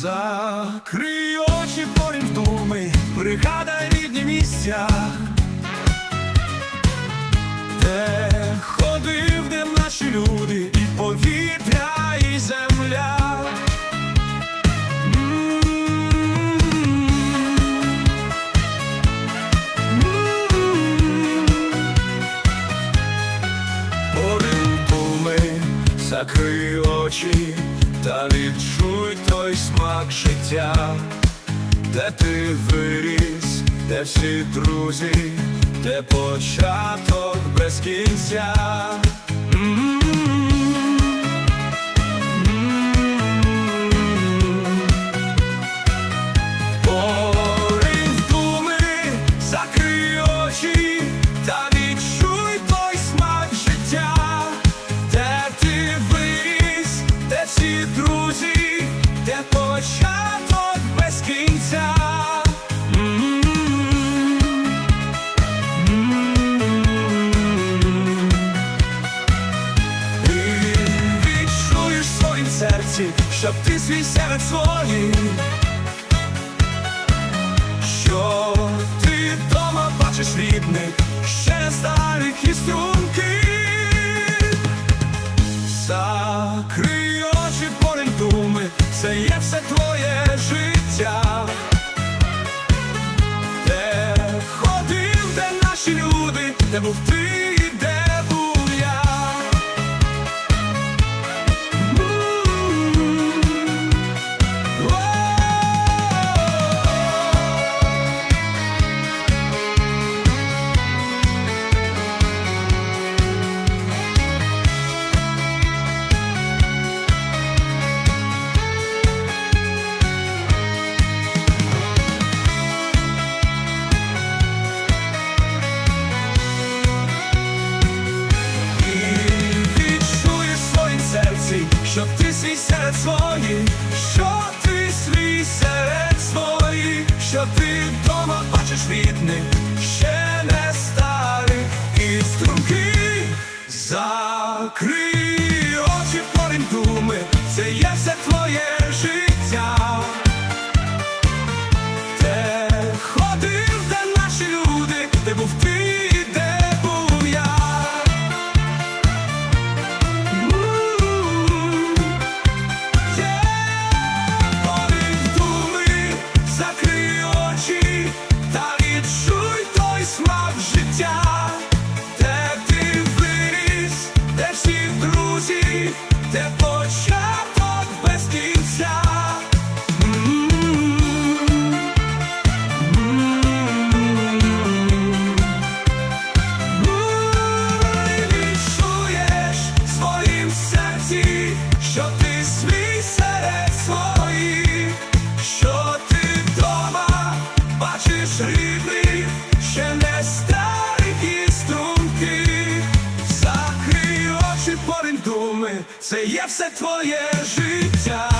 Закрий очі, порін думи, пригадай рідні місця, де ходив, де наші люди, і повітря, і земля. М. М. Орієнтуми, закрий очі та відчуй смак життя, де ти виріс, де всі друзі, де початок без кінця. Щоб ти свій серед своїх що ти дома бачиш рідних, ще старих і струнких Закрий очі, поринь думи, це є все твоє життя. Де ходив, де наші люди, де був ти, що ти свій серед своїх, що ти свій серед своїх, що ти вдома бачиш рідних, ще не старих. І струнки Закрий друзі, це є все твоє життя.